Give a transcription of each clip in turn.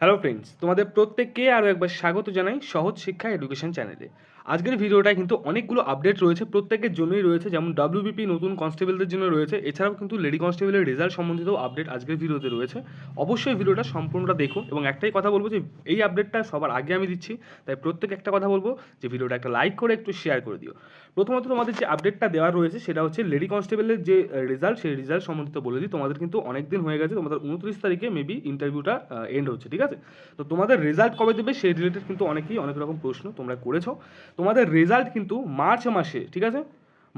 Hello friends তোমাদের প্রত্যেককে আরও একবার স্বাগত জানাই সহজ শিক্ষা এডুকেশন চ্যানেলে আজকের ভিডিওটায় কিন্তু অনেকগুলো আপডেট রয়েছে, প্রত্যেকের জন্যই রয়েছে, যেমন ডাব্লিউবিপি নতুন কনস্টেবলদের জন্য রয়েছে, এছাড়াও কিন্তু লেডি কনস্টেবলের রেজাল্ট সম্বন্ধিত আপডেট আজকের ভিডিওতে রয়েছে। অবশ্যই ভিডিওটা সম্পূর্ণটা দেখো এবং একটাই কথা বলব যে, এই আপডেটটা সবার আগে আমি দিচ্ছি, তাই প্রত্যেক একটা কথা বলব যে, ভিডিওটা একটা লাইক করে একটু শেয়ার করে দিও। প্রথমত তোমাদের যে আপডেটটা দেওয়া রয়েছে, সেটা হচ্ছে লেডি কনস্টেবলের যে রেজাল্ট সেই রেজাল্ট সম্বন্ধিত বলে দিই। তোমাদের কিন্তু অনেক দিন হয়ে গেছে, তোমাদের উনত্রিশ তারিখে মেবি ইন্টারভিউটা এন্ড হচ্ছে, ঠিক আছে? তো তোমাদের রেজাল্ট কবে দেবে সেই রিলেটেড কিন্তু অনেকেই অনেক রকম প্রশ্ন তোমরা করেছ। তোমাদের রেজাল্ট কিন্তু মার্চ মাসে, ঠিক আছে?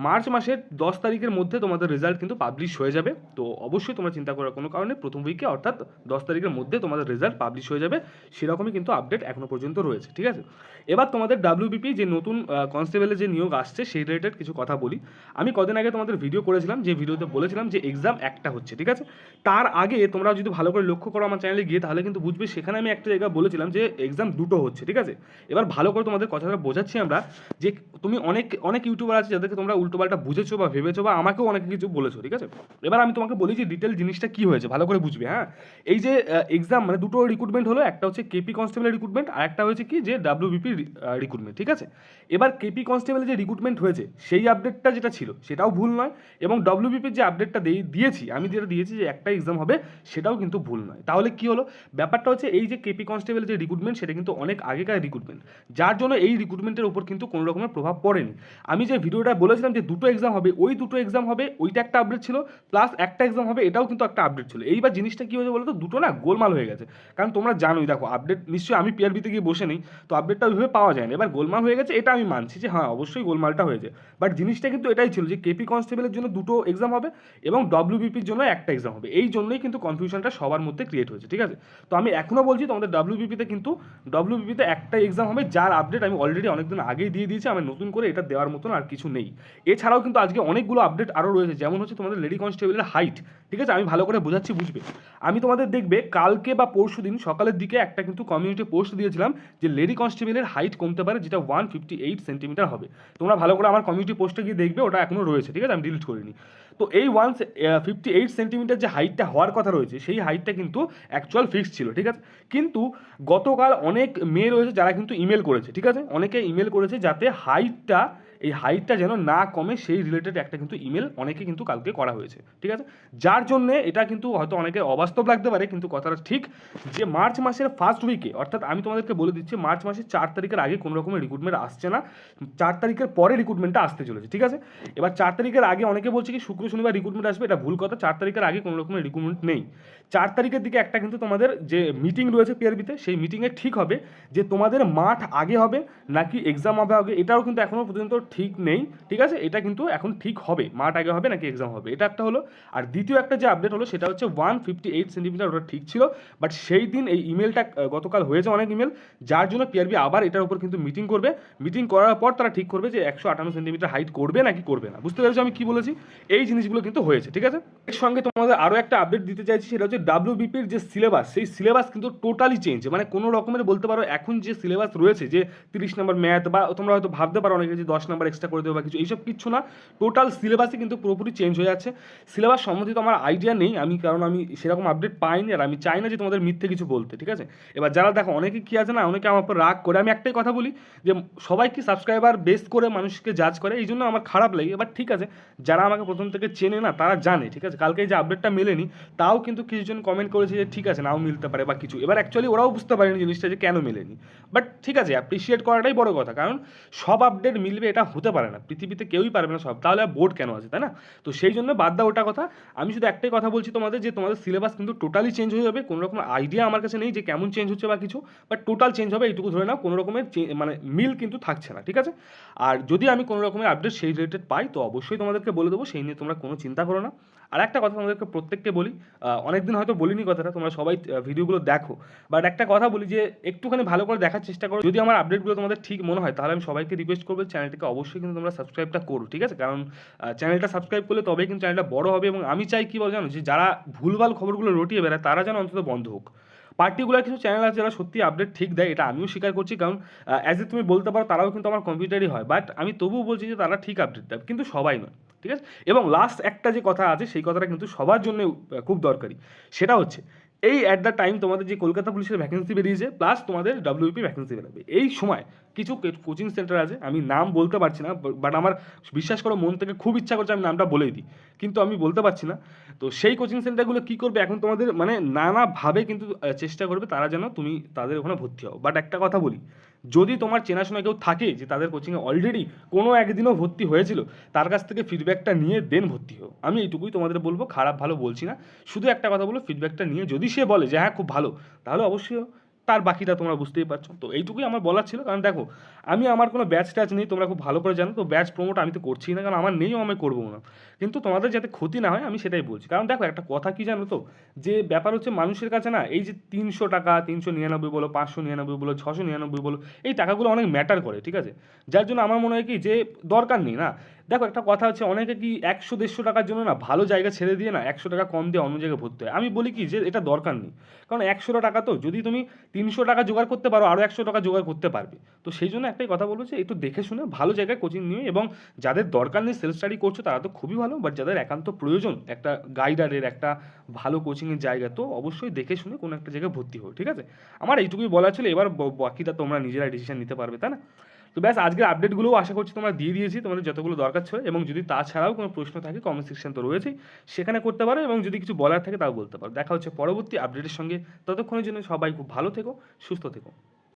মার্চ মাসের দশ তারিখের মধ্যে তোমাদের রেজাল্ট কিন্তু পাবলিশ হয়ে যাবে। তো অবশ্যই তোমরা চিন্তা করার কোনো কারণে প্রথম উইকে অর্থাৎ দশ তারিখের মধ্যে তোমাদের রেজাল্ট পাবলিশ হয়ে যাবে। সেরকমই কিন্তু আপডেট এখনও পর্যন্ত রয়েছে, ঠিক আছে? এবার তোমাদের ডাব্লিউবিপি যে নতুন কনস্টেবলের যে নিয়োগ আসছে, সেই রিলেটেড কিছু কথা বলি। আমি কদিন আগে তোমাদের ভিডিও করেছিলাম, যে ভিডিওতে বলেছিলাম যে এক্সাম একটা হচ্ছে, ঠিক আছে? তার আগে তোমরা যদি ভালো করে লক্ষ্য করো আমার চ্যানেলে গিয়ে, তাহলে কিন্তু বুঝবে, সেখানে আমি একটা জায়গা বলেছিলাম যে এক্সাম দুটো হচ্ছে, ঠিক আছে? এবার ভালো করে তোমাদের কথাটা বোঝাচ্ছি আমরা যে তুমি অনেক অনেক ইউটিউবার আছে যাদেরকে তোমরা উল্টোপাল্টা বুঝেছ বা ভেবেছো বা আমাকেও অনেক কিছু বলেছ, ঠিক আছে? এবার আমি তোমাকে বলি যে ডিটেল জিনিসটা কি হয়েছে, ভালো করে বুঝবে হ্যাঁ? এই যে এক্সাম মানে দুটো রিক্রুটমেন্ট হলো, একটা হচ্ছে কেপি কনস্টেবলের রিক্রুটমেন্ট আর একটা হয়েছে কি যে ডাব্লিউবিপি রিক্রুটমেন্ট ঠিক আছে? এবার কেপি কনস্টেবলের যে রিক্রুটমেন্ট হয়েছে, সেই আপডেটটা যেটা ছিল, সেটাও ভুল নয় এবং ডব্লিউবিপির যে আপডেটটা দিয়েছি, আমি যেটা দিয়েছি যে একটা এক্সাম হবে, সেটাও কিন্তু ভুল নয়। তাহলে কি হলো? ব্যাপারটা হচ্ছে এই যে কেপি কনস্টেবলের যে রিক্রুটমেন্ট সেটা কিন্তু অনেক আগেকার রিক্রুটমেন্ট যার জন্য এই রিক্রুটমেন্টের উপর কিন্তু কোনো রকমের প্রভাব পড়েনি। আমি যে ভিডিওটা বলেছিলাম যে দুটো এক্সাম হবে, ওই দুটো এক্সাম হবে, ওইটা একটা আপডেট ছিল প্লাস একটা এক্সাম হবে, এটাও কিন্তু একটা আপডেট ছিল। এইবার জিনিসটা কী হয়েছে বলো তো দুটো না গোলমাল হয়ে গেছে। কারণ তোমরা জানোই, দেখো আপডেট নিশ্চয়ই আমি পিআরবিতে গিয়ে বসে নেই, তো আপডেটটা ওইভাবে পাওয়া যায় না। এবার গোলমাল হয়ে গেছে, এটা আমি মানছি যে হ্যাঁ অবশ্যই গোলমালটা হয়েছে। বাট জিনিসটা কিন্তু এটাই ছিল যে কেপি কনস্টেবলের জন্য দুটো এক্সাম হবে এবং ডব্লিউবিপির জন্য একটা এক্সাম হবে। এই জন্যই কিন্তু কনফিউশনটা সবার মধ্যে ক্রিয়েট হয়েছে, ঠিক আছে? তো আমি এখনও বলছি, তোমাদের ডব্লিউবিপিতে কিন্তু ডব্লিউবিপিতে একটা এক্সাম হবে, যার আপডেট আমি অলরেডি অনেকদিন আগেই দিয়ে দিয়েছি, আমি নতুন করে এটা দেওয়ার মতন আর কিছু নেই। এছাড়াও কিন্তু আজকে অনেকগুলো আপডেট আরও রয়েছে। যেমন হচ্ছে তোমাদের লেডি কনস্টেবলের হাইট ঠিক আছে? আমি ভালো করে বোঝাচ্ছি, বুঝবে? আমি তোমাদের দেখবে, কালকে বা পরশু দিন সকালের দিকে একটা কিন্তু কমিউনিটি পোস্ট দিয়েছিলাম যে লেডি কনস্টেবলের হাইট কমতে পারে, যেটা ওয়ান ফিফটি এইট সেন্টিমিটার হবে। তোমরা ভালো করে আমার কমিউনিটি পোস্টে গিয়ে দেখবে, ওটা এখনও রয়েছে, ঠিক আছে? আমি ডিলিট করিনি। তো এই ওয়ান ফিফটি এইট সেন্টিমিটার যে হাইটটা হওয়ার কথা রয়েছে, সেই হাইটটা কিন্তু অ্যাকচুয়াল ফিক্স ছিল, ঠিক আছে? কিন্তু গতকাল অনেক মেয়ে রয়েছে যারা কিন্তু ইমেল করেছে, ঠিক আছে? অনেকে ইমেল করেছে যাতে হাইটটা এই হাইটটা যেন না কমে, সেই রিলেটেড একটা কিন্তু ইমেল অনেকে কিন্তু কালকে করা হয়েছে, ঠিক আছে? যার জন্যে এটা কিন্তু হয়তো অনেকে অবাস্তব লাগতে পারে, কিন্তু কথাটা ঠিক যে মার্চ মাসের ফার্স্ট উইকে অর্থাৎ আমি তোমাদেরকে বলে দিচ্ছি, মার্চ মাসের চার তারিখের আগে কোনো রকমের রিক্রুটমেন্ট আসছে না, চার তারিখের পরে রিক্রুটমেন্টটা আসতে চলেছে, ঠিক আছে? এবার চার তারিখের আগে অনেকে বলছে কি, শুক্র, শনিবার রিক্রুটমেন্ট আসবে, এটা ভুল কথা, চার তারিখের আগে কোনো রকমের রিক্রুটমেন্ট নেই। চার তারিখের দিকে একটা কিন্তু তোমাদের যে মিটিং রয়েছে পিআরবিতে সেই মিটিংয়ে ঠিক হবে যে তোমাদের মাঠ আগে হবে, নাকি এক্সাম হবে আগে, এটাও কিন্তু এখনও পর্যন্ত ঠিক নেই, ঠিক আছে? এটা কিন্তু এখন ঠিক হবে। মাঠ আগে হবে নাকি এক্সাম হবে? এটা একটা হলো। আর দ্বিতীয় একটা যে আপডেট হলো, সেটা হচ্ছে ওয়ান ফিফটি এইট সেন্টিমিটার ওটা ঠিক ছিল বাট সেই দিন এই ইমেলটা গতকাল হয়েছে অনেক ইমেল যার জন্য পিআরবি আবার এটার উপর কিন্তু মিটিং করবে। মিটিং করার পর তারা ঠিক করবে যে একশো আটান্ন সেন্টিমিটার হাইট করবে নাকি করবে না। বুঝতে পেরেছ আমি কি বলেছি? এই জিনিসগুলো কিন্তু হয়েছে, ঠিক আছে? এর সঙ্গে তোমাদের আরও একটা আপডেট দিতে চাইছি, সেটা হচ্ছে ডাব্লিউবিপির যে সিলেবাস সেই সিলেবাস কিন্তু টোটালি চেঞ্জ মানে কোনো রকমের বলতে পারো এখন যে সিলেবাস রয়েছে, যে তিরিশ নম্বর ম্যাথ বা তোমরা হয়তো ভাবতে পারো অনেকে যে দশ নম্বর এক্সট্রা করে দেবে বা কিছু, এইসব কিচ্ছু না। টোটাল সিলেবাসই কিন্তু পুরোপুরি চেঞ্জ হয়ে যাচ্ছে। সিলেবাস সম্বন্ধিত আমার আইডিয়া নেই, আমি কারণ আমি সেরকম আপডেট পাইনি আর আমি চাই না যে তোমাদের মিথ্যে কিছু বলতে, ঠিক আছে? এবার যারা দেখো, অনেকে কী আছে না, অনেকে আমার উপর রাগ করে। আমি একটাই কথা বলি যে সবাই কি সাবস্ক্রাইবার বেস করে মানুষকে জাজ করে? এই জন্য আমার খারাপ লাগে। এবার ঠিক আছে, যারা আমাকে প্রথম থেকে চেনে না, তারা জানে, ঠিক আছে? কালকে যে আপডেটটা মেলেনি, তাও কিন্তু কিছুজন কমেন্ট করেছে যে ঠিক আছে, নাও মিলতে পারে বা কিছু। এবার অ্যাকচুয়ালি ওরাও বুঝতে পারেনি জিনিসটা যে কেন মেলেনি। বাট ঠিক আছে অ্যাপ্রিসিয়েট করাটাই বড় কথা। কারণ সব আপডেট মিলবে, এটা হতে পারে না। পৃথিবীতে কেউই পারবে না সব। তাহলে বোর্ড কেন আছে, তাই না? তো সেই জন্য বাদ দাও ওটা কথা। আমি শুধু একটাই কথা বলছি তোমাদের যে, তোমাদের সিলেবাস কিন্তু টোটালি চেঞ্জ হয়ে যাবে। কোনো রকম আইডিয়া আমার কাছে নেই যে, কেমন চেঞ্জ হচ্ছে বা কিছু। বাট টোটাল চেঞ্জ হবে, এইটুকু ধরে নাও। কোনো রকমের মানে মিল কিন্তু থাকছে না, ঠিক আছে? আর যদি আমি কোনো রকমের আপডেট সেই রিলেটেড পাই, তো অবশ্যই তোমাদেরকে বলে দেবো। সেই নিয়ে তোমরা কোনো চিন্তা করো না। আর একটা কথা তোমাদেরকে প্রত্যেককে বলি অনেকদিন হয়তো বলিনি কথাটা, তোমরা সবাই ভিডিওগুলো দেখো। বাট একটা কথা বলি যে, একটুখানি ভালো করে দেখার চেষ্টা করো। যদি আমার আপডেটগুলো তোমাদের ঠিক মনে হয়, তাহলে আমি সবাইকে রিকোয়েস্ট করব চ্যানেলটিকে অবশ্যই কিন্তু তোমরা সাবস্ক্রাইবটা করো, ঠিক আছে? কারণ চ্যানেলটা সাবস্ক্রাইব করলে তবেই কিন্তু চ্যানেলটা বড় হবে এবং আমি চাই কী বল জানো যে, যারা ভুলভাল খবরগুলো রটিয়ে বেড়ায়, তারা যেন অন্তত বন্ধ হোক। পার্টিকুলার কিছু চ্যানেল আছে যারা সত্যি আপডেট ঠিক দেয়, এটা আমিও স্বীকার করছি। কারণ অ্যাজ এ তুমি বলতে পারো তারাও কিন্তু আমার কম্পিউটারই হয়। বাট আমি তবুও বলছি যে, তারা ঠিক আপডেট দেয়, কিন্তু সবাই নয়, ঠিক আছে? এবং লাস্ট একটা যে কথা আছে, সেই কথাটা কিন্তু সবার জন্য খুব দরকারি। সেটা হচ্ছে এই অ্যাট দ্য টাইম তোমাদের যে কলকাতা পুলিশের ভ্যাকেন্সি বেরিয়েছে প্লাস তোমাদের ডাব্লিউপি ভ্যাকেন্সি বেরোবে। এই সময় কিছু কোচিং সেন্টার আছে, আমি নাম বলতে পারছি না বাট আমার বিশ্বাস করো মন থেকে খুব ইচ্ছা করছে আমি নামটা বলেই দিই। কিন্তু আমি বলতে পারছি না। তো সেই কোচিং সেন্টারগুলো কী করবে, এখন তোমাদের মানে নানাভাবে কিন্তু চেষ্টা করবে তারা যেন তুমি তাদের ওখানে ভর্তি হও। বাট একটা কথা বলি যদি তোমার চেনাশোনা কেউ থাকে যে তাদের কোচিংয়ে অলরেডি কোনো একদিনও ভর্তি হয়েছিল, তার কাছ থেকে ফিডব্যাকটা নিয়ে দেন ভর্তি হও। আমি এইটুকুই তোমাদের বলব, খারাপ ভালো বলছি না। শুধু একটা কথা বলো ফিডব্যাকটা নিয়ে যদি সে বলে যে হ্যাঁ খুব ভালো, তাহলে অবশ্যই তার বাকিটা তোমরা বুঝতেই পারছ। তো এইটুকুই আমার বলার ছিল। কারণ দেখো, আমি আমার কোনো ব্যাচ ট্যাচ নেই, তোমরা খুব ভালো করে জানো, তো ব্যাচ প্রমোট আমি তো করছি না, কারণ আমার নেইও আমি করব না। কিন্তু তোমাদের যাতে ক্ষতি না হয়, আমি সেটাই বলছি। কারণ দেখো, একটা কথা কি জানো তো? যে ব্যাপার হচ্ছে মানুষের কাছে না, এই যে তিনশো টাকা, তিনশো নিরানব্বই বলো, পাঁচশো নিরানব্বই বলো, ছশো নিরানব্বই বলো, এই টাকাগুলো অনেক ম্যাটার করে, ঠিক আছে? যার জন্য আমার মনে হয় কি, যে দরকার নেই না? দেখো, একটা কথা হচ্ছে অনেকে কি একশো, দেড়শো টাকার জন্য না ভালো জায়গা ছেড়ে দিয়ে না একশো টাকা কম দিয়ে অন্য জায়গায় ভর্তি হয়? আমি বলি কি যে এটা দরকার নেই। কারণ একশোটা টাকা তো, যদি তুমি তিনশো টাকা জোগাড় করতে পারো আরও একশো টাকা জোগাড় করতে পারবে। তো সেই জন্য একটাই কথা বলব যে একটু দেখে শুনে ভালো জায়গায় কোচিং নিয়ে এবং যাদের দরকার নেই সেলফ স্টাডি করছ, তারা তো খুবই ভালো বাট যাদের একান্ত প্রয়োজন একটা গাইডারের একটা ভালো কোচিংয়ের জায়গা, তো অবশ্যই দেখে শুনে কোনো একটা জায়গায় ভর্তি হো ঠিক আছে? আমার এইটুকুই বলা ছিল, এবার বাকিটা তোমরা নিজেরা ডিসিশন নিতে পারবে, তাই না? তো ব্যাস, আজকের আপডেটগুলোও আশা করছি তোমরা দিয়ে দিয়েছি, তোমাদের যতগুলো দরকার ছিল, এবং যদি তাছাড়াও কোনো প্রশ্ন থাকে কমেন্ট সেকশন তো রয়েছেই, সেখানে করতে পারো, এবং যদি কিছু বলার থাকে তাও বলতে পারো। দেখা হচ্ছে পরবর্তী আপডেটের সঙ্গে, ততক্ষণের জন্য সবাই খুব ভালো থেকো, সুস্থ থেকো।